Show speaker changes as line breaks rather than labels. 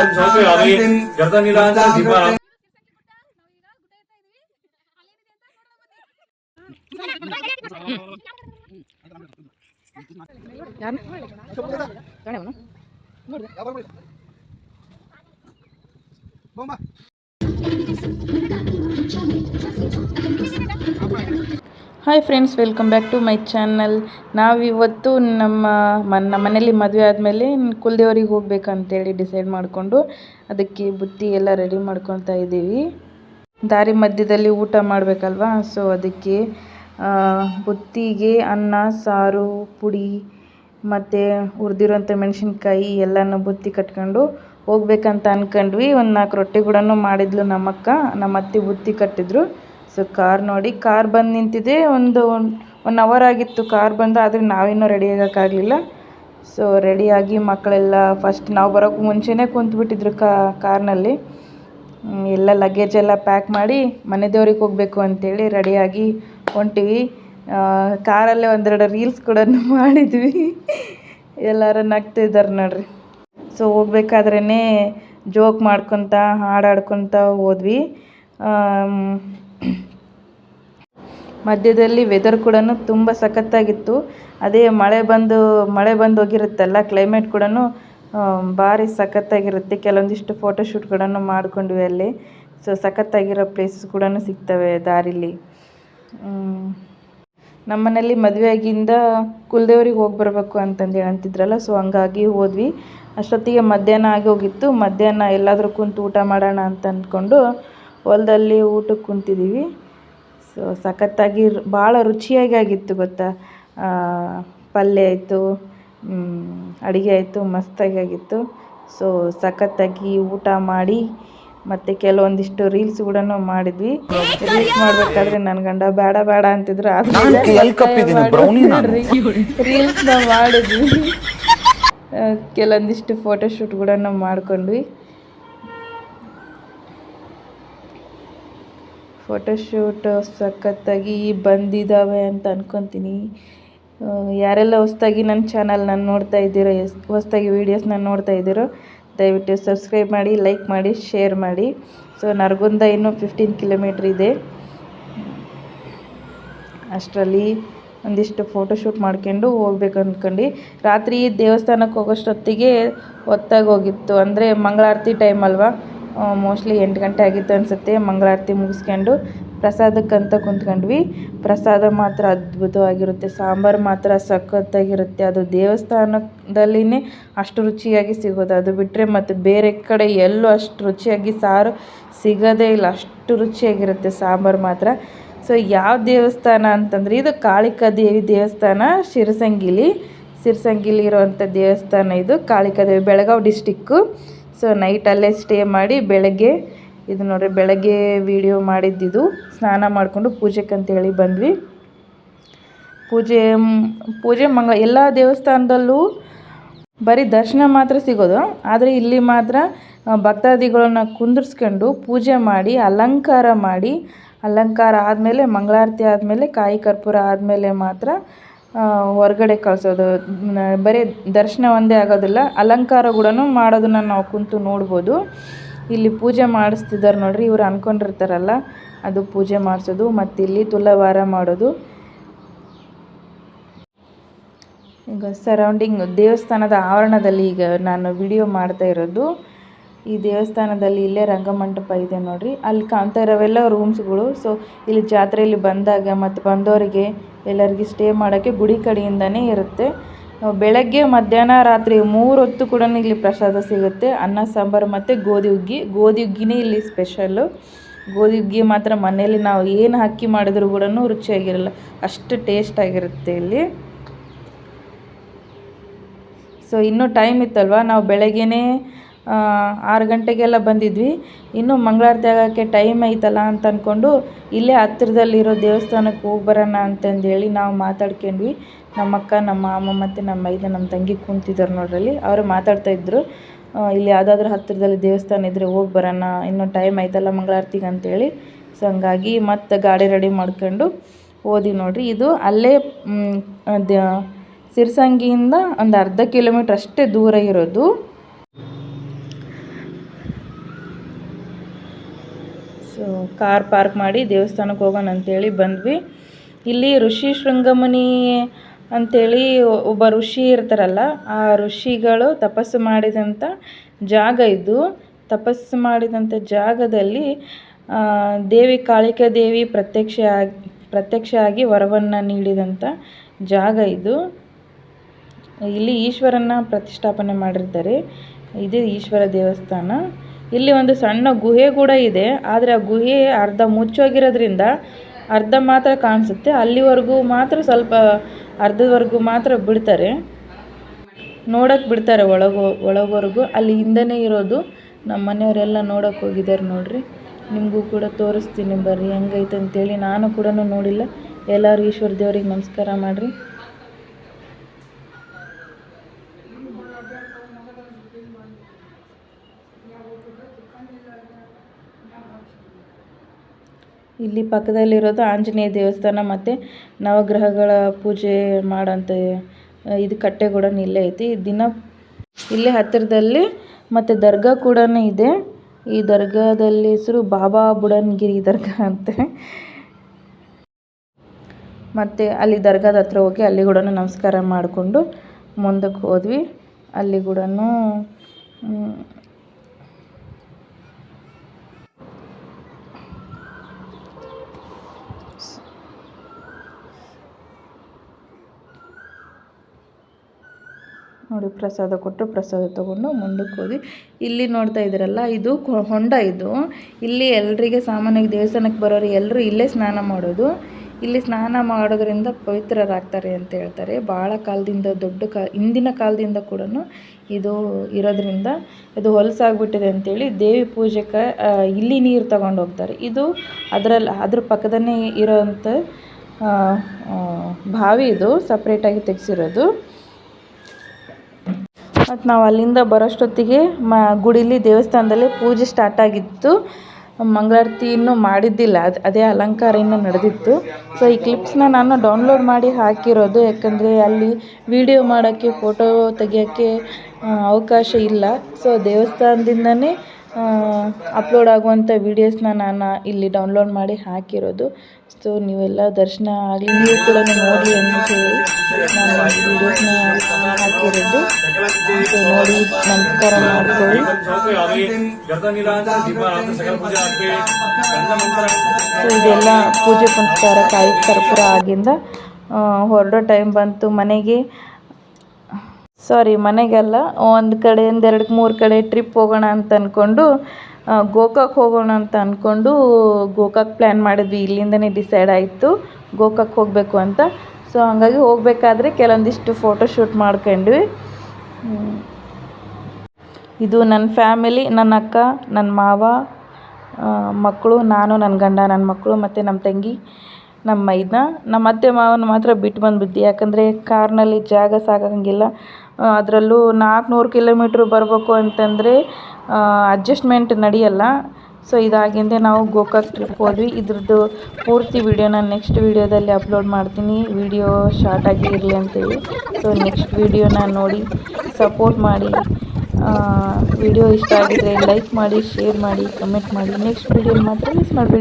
ಒಂದ್ ಸ್ವಲ್ಪ ಯಾವ್ದು ಗರ್ದನಿಲ್ಲ ಅಂತ ದೀಪ.
Hi friends welcome back to my channel ನಾವಿವತ್ತು ನಮ್ಮ ಮ ನಮ್ಮ ಮನೇಲಿ ಮದುವೆ ಆದಮೇಲೆ ಕುಲದೇವ್ರಿಗೆ ಹೋಗ್ಬೇಕಂತೇಳಿ ಡಿಸೈಡ್ ಮಾಡಿಕೊಂಡು ಅದಕ್ಕೆ ಬುತ್ತಿ ಎಲ್ಲ ರೆಡಿ ಮಾಡ್ಕೊತಾ ಇದ್ದೀವಿ. ದಾರಿ ಮಧ್ಯದಲ್ಲಿ ಊಟ ಮಾಡಬೇಕಲ್ವಾ? ಸೊ ಅದಕ್ಕೆ ಬುತ್ತಿಗೆ ಅನ್ನ, ಸಾರು, ಪುಡಿ ಮತ್ತು ಹುರಿದಿರೋಂಥ ಮೆಣಸಿನ್ಕಾಯಿ ಎಲ್ಲನೂ ಬುತ್ತಿ ಕಟ್ಕೊಂಡು ಹೋಗ್ಬೇಕಂತ ಅಂದ್ಕೊಂಡ್ವಿ ಒಂದು ನಾಲ್ಕು ರೊಟ್ಟಿ ಕೂಡ ಮಾಡಿದ್ಲು ನಮ್ಮಕ್ಕ. ನಮ್ಮ ಅತ್ತೆ ಬುತ್ತಿ ಕಟ್ಟಿದ್ರು. ಸೊ ಕಾರ್ ನೋಡಿ ಕಾರ್ ಬಂದು ನಿಂತಿದೆ. ಒಂದು ಒನ್ ಅವರ್ ಆಗಿತ್ತು ಕಾರ್ ಬಂದು, ಆದರೆ ನಾವಿನ್ನೂ ರೆಡಿ ಆಗೋಕ್ಕಾಗಲಿಲ್ಲ. ಸೊ ರೆಡಿಯಾಗಿ ಮಕ್ಕಳೆಲ್ಲ ಫಸ್ಟ್ ನಾವು ಬರೋಕ್ಕೆ ಮುಂಚೆನೇ ಕುಂತ್ಬಿಟ್ಟಿದ್ರು ಕಾರ್ನಲ್ಲಿ ಎಲ್ಲ ಲಗೇಜ್ ಎಲ್ಲ ಪ್ಯಾಕ್ ಮಾಡಿ ಮನೆ ದೇವ್ರಿಗೆ ಹೋಗಬೇಕು ಅಂತೇಳಿ ರೆಡಿಯಾಗಿ ಹೊಂಟಿವಿ. ಕಾರಲ್ಲೇ ಒಂದೆರಡು ರೀಲ್ಸ್ ಕೂಡ ಮಾಡಿದ್ವಿ. ಎಲ್ಲರೂ ನಗ್ತಿದ್ದಾರೆ ನೋಡ್ರಿ. ಸೊ ಹೋಗ್ಬೇಕಾದ್ರೇ ಜೋಕ್ ಮಾಡ್ಕೊತ, ಹಾಡಾಡ್ಕೊತ ಹೋದ್ವಿ. ಮಧ್ಯದಲ್ಲಿ ವೆದರ್ ಕೂಡ ತುಂಬ ಸಖತ್ತಾಗಿತ್ತು. ಅದೇ ಮಳೆ ಬಂದು ಮಳೆ ಬಂದು ಹೋಗಿರುತ್ತಲ್ಲ ಕ್ಲೈಮೇಟ್ ಕೂಡ ಭಾರಿ ಸಖತ್ತಾಗಿರುತ್ತೆ. ಕೆಲವೊಂದಿಷ್ಟು ಫೋಟೋಶೂಟ್ ಮಾಡಿಕೊಂಡ್ವಿ ಅಲ್ಲಿ. ಸೊ ಸಖತ್ತಾಗಿರೋ ಪ್ಲೇಸಸ್ ಕೂಡ ಸಿಗ್ತವೆ ದಾರಿಲಿ. ನಮ್ಮನೆಯಲ್ಲಿ ನಮ್ಮ ಮನೇಲಿ ಮದುವೆಯಾಗಿಂದ ಕುಲದೇವ್ರಿಗೆ ಹೋಗಿ ಬರಬೇಕು ಅಂತಂದೇಳಿ ಅಂತಿದ್ರಲ್ಲ ಸೊ ಹಂಗಾಗಿ ಹೋದ್ವಿ. ಅಷ್ಟೊತ್ತಿಗೆ ಮಧ್ಯಾಹ್ನ ಆಗಿ ಹೋಗಿತ್ತು. ಮಧ್ಯಾಹ್ನ ಎಲ್ಲಾದರೂ ಕುಂತು ಊಟ ಮಾಡೋಣ ಅಂತ ಅಂದ್ಕೊಂಡು ಹೊಲದಲ್ಲಿ ಊಟಕ್ಕೆ ಕುಂತಿದ್ದೀವಿ. ಸೊ ಸಖತ್ತಾಗಿ ಭಾಳ ರುಚಿಯಾಗಿ ಆಗಿತ್ತು ಗೊತ್ತಾ? ಪಲ್ಯ ಆಯಿತು ಅಡುಗೆ ಆಯಿತು ಮಸ್ತಾಗಿ ಆಗಿತ್ತು. ಸೊ ಸಖತ್ತಾಗಿ ಊಟ ಮಾಡಿ ಮತ್ತು ಕೆಲವೊಂದಿಷ್ಟು ರೀಲ್ಸ್ ಕೂಡ ಮಾಡಿದ್ವಿ. ರೀಲ್ಸ್ ಮಾಡಬೇಕಾದ್ರೆ ನನ್ನ ಗಂಡ ಬೇಡ ಬೇಡ ಅಂತಿದ್ರು. ರೀಲ್ಸ್ನ ಮಾಡಿದ್ವಿ. ಕೆಲವೊಂದಿಷ್ಟು ಫೋಟೋಶೂಟ್ ಕೂಡ ಮಾಡ್ಕೊಂಡ್ವಿ. ಫೋಟೋಶೂಟ್ ಸಖತ್ತಾಗಿ ಬಂದಿದ್ದಾವೆ ಅಂತ ಅಂದ್ಕೊತೀನಿ ಯಾರೆಲ್ಲ ಹೊಸ್ದಾಗಿ ನನ್ನ ಚಾನಲ್ನ ನೋಡ್ತಾ ಇದ್ದೀರೋ, ಎಸ್, ಹೊಸ್ದಾಗಿ ವೀಡಿಯೋಸ್ನ ನೋಡ್ತಾ ಇದ್ದೀರೋ, ದಯವಿಟ್ಟು ಸಬ್ಸ್ಕ್ರೈಬ್ ಮಾಡಿ ಲೈಕ್ ಮಾಡಿ ಶೇರ್ ಮಾಡಿ. ಸೊ ನರಗುಂದ ಇನ್ನೂ ಫಿಫ್ಟೀನ್ ಕಿಲೋಮೀಟ್ರ್ ಇದೆ. ಅಷ್ಟರಲ್ಲಿ ಒಂದಿಷ್ಟು ಫೋಟೋಶೂಟ್ ಮಾಡ್ಕೊಂಡು ಹೋಗ್ಬೇಕು ಅಂದ್ಕೊಂಡು ರಾತ್ರಿ ದೇವಸ್ಥಾನಕ್ಕೆ ಹೋಗೋಷ್ಟೊತ್ತಿಗೆ ಹೊತ್ತಾಗಿ ಹೋಗಿತ್ತು. ಅಂದರೆ ಮಂಗಳಾರತಿ ಟೈಮ್ ಅಲ್ವಾ? ಮೋಸ್ಟ್ಲಿ ಎಂಟು ಗಂಟೆ ಆಗಿತ್ತು ಅನಿಸುತ್ತೆ. ಮಂಗಳಾರತಿ ಮುಗಿಸ್ಕೊಂಡು ಪ್ರಸಾದಕ್ಕಂತ ಕುಂತ್ಕೊಂಡ್ವಿ. ಪ್ರಸಾದ ಮಾತ್ರ ಅದ್ಭುತವಾಗಿರುತ್ತೆ. ಸಾಂಬಾರು ಮಾತ್ರ ಸಖತ್ತಾಗಿರುತ್ತೆ. ಅದು ದೇವಸ್ಥಾನದಲ್ಲಿನೇ ಅಷ್ಟು ರುಚಿಯಾಗಿ ಸಿಗೋದು. ಅದು ಬಿಟ್ಟರೆ ಮತ್ತು ಬೇರೆ ಕಡೆ ಎಲ್ಲೂ ಅಷ್ಟು ರುಚಿಯಾಗಿ ಸಾರು ಸಿಗೋದೇ ಇಲ್ಲ. ಅಷ್ಟು ರುಚಿಯಾಗಿರುತ್ತೆ ಸಾಂಬಾರು ಮಾತ್ರ. ಸೊ, ಯಾವ ದೇವಸ್ಥಾನ ಅಂತಂದರೆ ಇದು ಕಾಳಿಕಾ ದೇವಿ ದೇವಸ್ಥಾನ, ಶಿರಸಂಗಿಲಿ. ಶಿರಸಂಗಿಲಿ ಇರುವಂಥ ದೇವಸ್ಥಾನ ಇದು Kalika Devi Belagavi district so night ಅಲ್ಲೇ ಸ್ಟೇ ಮಾಡಿ ಬೆಳಗ್ಗೆ, ಇದು ನೋಡ್ರಿ ಬೆಳಗ್ಗೆ ವಿಡಿಯೋ ಮಾಡಿದ್ದಿದ್ದು ಸ್ನಾನ ಮಾಡಿಕೊಂಡು ಪೂಜೆಗಂತೇಳಿ ಬಂದ್ವಿ. ಪೂಜೆ ಪೂಜೆ ಮಂಗ, ಎಲ್ಲ ದೇವಸ್ಥಾನದಲ್ಲೂ ಬರೀ ದರ್ಶನ ಮಾತ್ರ ಸಿಗೋದು. ಆದರೆ ಇಲ್ಲಿ ಮಾತ್ರ ಭಕ್ತಾದಿಗಳನ್ನ ಕುಂದಿರ್ಸ್ಕೊಂಡು ಪೂಜೆ ಮಾಡಿ, ಅಲಂಕಾರ ಮಾಡಿ, ಅಲಂಕಾರ ಆದಮೇಲೆ, ಮಂಗಳಾರತಿ ಆದಮೇಲೆ, ಕಾಯಿ ಕರ್ಪೂರ ಆದಮೇಲೆ ಮಾತ್ರ ಹೊರಗಡೆ ಕಳಿಸೋದು. ಬರೀ ದರ್ಶನ ಒಂದೇ ಆಗೋದಿಲ್ಲ, ಅಲಂಕಾರ ಕೂಡ ಮಾಡೋದನ್ನ ನಾವು ಕುಂತು ನೋಡ್ಬೋದು. ಇಲ್ಲಿ ಪೂಜೆ ಮಾಡಿಸ್ತಿದ್ದಾರೆ ನೋಡ್ರಿ, ಇವ್ರು ಅನ್ಕೊಂಡಿರ್ತಾರಲ್ಲ, ಅದು ಪೂಜೆ ಮಾಡಿಸೋದು, ಮತ್ತು ಇಲ್ಲಿ ತುಲಾವಾರ ಮಾಡೋದು. ಈಗ ಸರೌಂಡಿಂಗ್ ದೇವಸ್ಥಾನದ ಆವರಣದಲ್ಲಿ ಈಗ ನಾನು ವಿಡಿಯೋ ಮಾಡ್ತಾ ಇರೋದು. ಈ ದೇವಸ್ಥಾನದಲ್ಲಿ ಇಲ್ಲೇ ರಂಗಮಂಟಪ ಇದೆ ನೋಡ್ರಿ. ಅಲ್ಲಿ ಕಾಣ್ತಾ ಇರೋವೆಲ್ಲ ರೂಮ್ಸ್ಗಳು. ಸೊ ಇಲ್ಲಿ ಜಾತ್ರೆಯಲ್ಲಿ ಬಂದಾಗ ಮತ್ತು ಬಂದವರಿಗೆ ಎಲ್ಲರಿಗೆ ಸ್ಟೇ ಮಾಡೋಕ್ಕೆ ಗುಡಿ ಕಡೆಯಿಂದನೇ ಇರುತ್ತೆ. ಬೆಳಗ್ಗೆ, ಮಧ್ಯಾಹ್ನ, ರಾತ್ರಿ ಮೂರು ಹೊತ್ತು ಕೂಡ ಇಲ್ಲಿ ಪ್ರಸಾದ ಸಿಗುತ್ತೆ. ಅನ್ನ, ಸಾಂಬಾರು ಮತ್ತು ಗೋಧಿ ಹುಗ್ಗಿ. ಗೋಧಿ ಹುಗ್ಗಿನೇ ಇಲ್ಲಿ ಸ್ಪೆಷಲ್ಲು ಗೋಧಿ ಹುಗ್ಗಿ ಮಾತ್ರ ಮನೆಯಲ್ಲಿ ನಾವು ಏನು ಹಾಕಿ ಮಾಡಿದ್ರು ಕೂಡ ರುಚಿಯಾಗಿರಲ್ಲ. ಅಷ್ಟು ಟೇಸ್ಟ್ ಆಗಿರುತ್ತೆ ಇಲ್ಲಿ. ಸೊ ಇನ್ನೂ ಟೈಮ್ ಇತ್ತಲ್ವ? ನಾವು ಬೆಳಗ್ಗೆನೇ ಆರು ಗಂಟೆಗೆಲ್ಲ ಬಂದಿದ್ವಿ. ಇನ್ನೂ ಮಂಗಳಾರತಿ ಆಗೋಕ್ಕೆ ಟೈಮ್ ಐತಲ್ಲ ಅಂತ ಅಂದ್ಕೊಂಡು ಇಲ್ಲೇ ಹತ್ತಿರದಲ್ಲಿರೋ ದೇವಸ್ಥಾನಕ್ಕೆ ಹೋಗಿ ಬರೋಣ ಅಂತಂದೇಳಿ ನಾವು ಮಾತಾಡ್ಕೊಂಡ್ವಿ. ನಮ್ಮ ಅಕ್ಕ ನಮ್ಮ ಮಾಮ ಮತ್ತು ನಮ್ಮ ಮೈದ ನಮ್ಮ ತಂಗಿ ಕುಂತಿದ್ದಾರೆ ನೋಡ್ರಲ್ಲಿ. ಅವರು ಮಾತಾಡ್ತಾ ಇದ್ದರು ಇಲ್ಲಿ ಯಾವುದಾದ್ರೂ ಹತ್ತಿರದಲ್ಲಿ ದೇವಸ್ಥಾನ ಇದ್ದರೆ ಹೋಗಿ ಬರೋಣ. ಇನ್ನೂ ಟೈಮ್ ಐತಲ್ಲ ಮಂಗಳಾರತಿಗೆ ಅಂತೇಳಿ. ಸೊ ಹಂಗಾಗಿ ಮತ್ತೆ ಗಾಡಿ ರೆಡಿ ಮಾಡ್ಕೊಂಡು ಓದಿ ನೋಡ್ರಿ. ಇದು ಅಲ್ಲೇ ಸಿರ್ಸಂಗಿಯಿಂದ ಒಂದು ಅರ್ಧ ಕಿಲೋಮೀಟ್ರ್ ಅಷ್ಟೇ ದೂರ ಇರೋದು ಸೊ ಕಾರ್ ಪಾರ್ಕ್ ಮಾಡಿ ದೇವಸ್ಥಾನಕ್ಕೆ ಹೋಗೋಣ ಅಂತೇಳಿ ಬಂದ್ವಿ. ಇಲ್ಲಿ ಋಷಿ ಶೃಂಗಮುನಿ ಅಂಥೇಳಿ ಒಬ್ಬ ಋಷಿ ಇರ್ತಾರಲ್ಲ, ಆ ಋಷಿಗಳು ತಪಸ್ಸು ಮಾಡಿದಂಥ ಜಾಗ ಇದು. ತಪಸ್ಸು ಮಾಡಿದಂಥ ಜಾಗದಲ್ಲಿ ದೇವಿ ಕಾಳಿಕಾ ದೇವಿ ಪ್ರತ್ಯಕ್ಷ ಆಗಿ ಪ್ರತ್ಯಕ್ಷ ಆಗಿ ವರವನ್ನು ನೀಡಿದಂಥ ಜಾಗ ಇದು. ಇಲ್ಲಿ ಈಶ್ವರನ ಪ್ರತಿಷ್ಠಾಪನೆ ಮಾಡಿರ್ತಾರೆ. ಇದು ಈಶ್ವರ ದೇವಸ್ಥಾನ. ಇಲ್ಲಿ ಒಂದು ಸಣ್ಣ ಗುಹೆ ಕೂಡ ಇದೆ. ಆದರೆ ಆ ಗುಹೆ ಅರ್ಧ ಮುಚ್ಚೋಗಿರೋದ್ರಿಂದ ಅರ್ಧ ಮಾತ್ರ ಕಾಣಿಸುತ್ತೆ. ಅಲ್ಲಿವರೆಗೂ ಮಾತ್ರ ಸ್ವಲ್ಪ ಅರ್ಧದವರೆಗೂ ಮಾತ್ರ ಬಿಡ್ತಾರೆ. ನೋಡಕ್ಕೆ ಬಿಡ್ತಾರೆ ಒಳಗೋ ಒಳಗವರೆಗೂ ಅಲ್ಲಿ ಹಿಂದೆನೇ ಇರೋದು. ನಮ್ಮ ಮನೆಯವರೆಲ್ಲ ನೋಡಕ್ಕೆ ಹೋಗಿದ್ದಾರೆ ನೋಡಿರಿ. ನಿಮಗೂ ಕೂಡ ತೋರಿಸ್ತೀನಿ ಬರ್ರಿ. ಹೆಂಗೈತೆ ಅಂತೇಳಿ. ನಾನು ಕೂಡ ನೋಡಿಲ್ಲ. ಎಲ್ಲರೂ ಈಶ್ವರ ದೇವರಿಗೆ ನಮಸ್ಕಾರ ಮಾಡಿರಿ. ಇಲ್ಲಿ ಪಕ್ಕದಲ್ಲಿರೋದು ಆಂಜನೇಯ ದೇವಸ್ಥಾನ ಮತ್ತು ನವಗ್ರಹಗಳ ಪೂಜೆ ಮಾಡೋಂಥ ಇದು ಕಟ್ಟೆ ಕೂಡ ಇಲ್ಲೇ ಐತಿ. ದಿನ ಇಲ್ಲೇ ಹತ್ತಿರದಲ್ಲಿ ಮತ್ತು ದರ್ಗಾ ಕೂಡ ಇದೆ. ಈ ದರ್ಗಾದಲ್ಲಿ ಹೆಸರು ಬಾಬಾ ಬುಡನ್ಗಿರಿ ದರ್ಗಾ ಅಂತೆ. ಮತ್ತು ಅಲ್ಲಿ ದರ್ಗಾದ ಹತ್ರ ಹೋಗಿ ಅಲ್ಲಿ ಕೂಡ ನಮಸ್ಕಾರ ಮಾಡಿಕೊಂಡು ಮುಂದಕ್ಕೆ ಹೋದ್ವಿ. ಅಲ್ಲಿ ಕೂಡ ನೋಡಿ, ಪ್ರಸಾದ ಕೊಟ್ಟು ಪ್ರಸಾದ ತೊಗೊಂಡು ಮುಂದಕ್ಕೆ ಹೋಗಿ ಇಲ್ಲಿ ನೋಡ್ತಾ ಇದ್ದೀರಲ್ಲ, ಇದು ಹೊಂಡ ಇದು. ಇಲ್ಲಿ ಎಲ್ಲರಿಗೆ ಸಾಮಾನ್ಯವಾಗಿ ದೇವಸ್ಥಾನಕ್ಕೆ ಬರೋರು ಎಲ್ಲರೂ ಇಲ್ಲೇ ಸ್ನಾನ ಮಾಡೋದು. ಇಲ್ಲಿ ಸ್ನಾನ ಮಾಡೋದ್ರಿಂದ ಪವಿತ್ರರಾಗ್ತಾರೆ ಅಂತ ಹೇಳ್ತಾರೆ. ಭಾಳ ಕಾಲದಿಂದ ದೊಡ್ಡ ಕಾ, ಹಿಂದಿನ ಕಾಲದಿಂದ ಕೂಡ ಇದು ಇರೋದ್ರಿಂದ ಇದು ಹೊಲಸಾಗ್ಬಿಟ್ಟಿದೆ ಅಂತೇಳಿ ದೇವಿ ಪೂಜೆಗೆ ಇಲ್ಲಿ ನೀರು ತಗೊಂಡು ಹೋಗ್ತಾರೆ. ಇದು ಅದರಲ್ಲಿ ಅದ್ರ ಪಕ್ಕದಲ್ಲೇ ಇರೋವಂಥ ಬಾವಿ ಇದು, ಸಪ್ರೇಟಾಗಿ ತೆಗೆಸಿರೋದು. ಮತ್ತು ನಾವು ಅಲ್ಲಿಂದ ಬರೋಷ್ಟೊತ್ತಿಗೆ ಮ, ಗುಡಿಲಿ ದೇವಸ್ಥಾನದಲ್ಲಿ ಪೂಜೆ ಸ್ಟಾರ್ಟ್ ಆಗಿತ್ತು. ಮಂಗಳಾರತಿ ಇನ್ನೂ ಮಾಡಿದ್ದಿಲ್ಲ. ಅದು, ಅದೇ ಅಲಂಕಾರ ಇನ್ನೂ ನಡೆದಿತ್ತು. ಸೊ ಈ ಕ್ಲಿಪ್ಸ್ನ ನಾನು ಡೌನ್ಲೋಡ್ ಮಾಡಿ ಹಾಕಿರೋದು. ಯಾಕಂದರೆ ಅಲ್ಲಿ ವಿಡಿಯೋ ಮಾಡೋಕ್ಕೆ ಫೋಟೋ ತೆಗಿಯೋಕ್ಕೆ ಅವಕಾಶ ಇಲ್ಲ. ಸೊ ದೇವಸ್ಥಾನದಿಂದನೇ ಅಪ್ಲೋಡ್ ಆಗುವಂಥ ವೀಡಿಯೋಸ್ನ ನಾನು ಇಲ್ಲಿ ಡೌನ್ಲೋಡ್ ಮಾಡಿ ಹಾಕಿರೋದು. ಸೊ ನೀವೆಲ್ಲ ದರ್ಶನ ಆಗಲಿ, ನೀವು ಕೂಡ ನೋಡಿ ಅಂತ ಹೇಳಿ ನಾನು ವೀಡಿಯೋಸ್ನ ಹಾಕಿರೋದು. ಸೊ ನೋಡಿ, ನಮಸ್ಕಾರ ಮಾಡ್ಕೊಳ್ಳಿ. ಸೊ ಇದೆಲ್ಲ ಪೂಜೆ ಪುನಸ್ಕಾರ ಕಾಯಿ ಕರ್ಪೂರ ಆಗಿಂದ ಹೊರಡೋ ಟೈಮ್ ಬಂತು ಮನೆಗೆ. ಸಾರಿ ಮನೆಗೆಲ್ಲ ಒಂದು ಕಡೆಯಿಂದ ಎರಡು ಮೂರು ಕಡೆ ಟ್ರಿಪ್ ಹೋಗೋಣ ಅಂತ ಅಂದ್ಕೊಂಡು ಗೋಕಾಕ್ ಹೋಗೋಣ ಅಂತ ಅಂದ್ಕೊಂಡು ಗೋಕಾಕ್ ಪ್ಲ್ಯಾನ್ ಮಾಡಿದ್ವಿ. ಇಲ್ಲಿಂದನೇ ಡಿಸೈಡ್ ಆಯಿತು ಗೋಕಾಕ್ ಹೋಗಬೇಕು ಅಂತ. ಸೊ ಹಾಗಾಗಿ ಹೋಗಬೇಕಾದ್ರೆ ಕೆಲವೊಂದಿಷ್ಟು ಫೋಟೋ ಶೂಟ್ ಮಾಡ್ಕೊಂಡ್ವಿ. ಇದು ನನ್ನ ಫ್ಯಾಮಿಲಿ ನನ್ನ ಅಕ್ಕ ನನ್ನ ಮಾವ ಮಕ್ಕಳು, ನಾನು ನನ್ನ ಗಂಡ ನನ್ನ ಮಕ್ಕಳು ಮತ್ತು ನಮ್ಮ ತಂಗಿ ನಮ್ಮ ಮೈದ್ನ. ನಮ್ಮ ಅತ್ತೆ ಮಾವನ ಮಾತ್ರ ಬಿಟ್ಟು ಬಂದುಬಿದ್ದೆ ಯಾಕಂದರೆ ಕಾರ್ನಲ್ಲಿ ಜಾಗ ಸಾಕಾಗಂಗಿಲ್ಲ ಅದರಲ್ಲೂ ನಾಲ್ಕುನೂರು ಕಿಲೋಮೀಟ್ರ್ ಬರಬೇಕು ಅಂತಂದರೆ ಅಡ್ಜಸ್ಟ್ಮೆಂಟ್ ನಡೆಯಲ್ಲ. ಸೊ ಇದಾಗಿಂದೆ ನಾವು ಗೋಕಾಕ್ ಟ್ರಿಪ್ ಹೋದ್ವಿ. ಇದ್ರದ್ದು ಪೂರ್ತಿ ವಿಡಿಯೋ ನಾನು ನೆಕ್ಸ್ಟ್ ವೀಡಿಯೋದಲ್ಲಿ ಅಪ್ಲೋಡ್ ಮಾಡ್ತೀನಿ ವಿಡಿಯೋ ಶಾರ್ಟಾಗಿ ಇರಲಿ ಅಂತೇಳಿ. ಸೊ ನೆಕ್ಸ್ಟ್ ವಿಡಿಯೋನ ನೋಡಿ ಸಪೋರ್ಟ್ ಮಾಡಿ ವಿಡಿಯೋ ಇಷ್ಟ ಆಗಿದ್ರೆ ಲೈಕ್ ಮಾಡಿ ಶೇರ್ ಮಾಡಿ ಕಮೆಂಟ್ ಮಾಡಿ. ನೆಕ್ಸ್ಟ್ ವಿಡಿಯೋ ಮಾತ್ರ ಮಿಸ್ ಮಾಡಬೇಡಿ.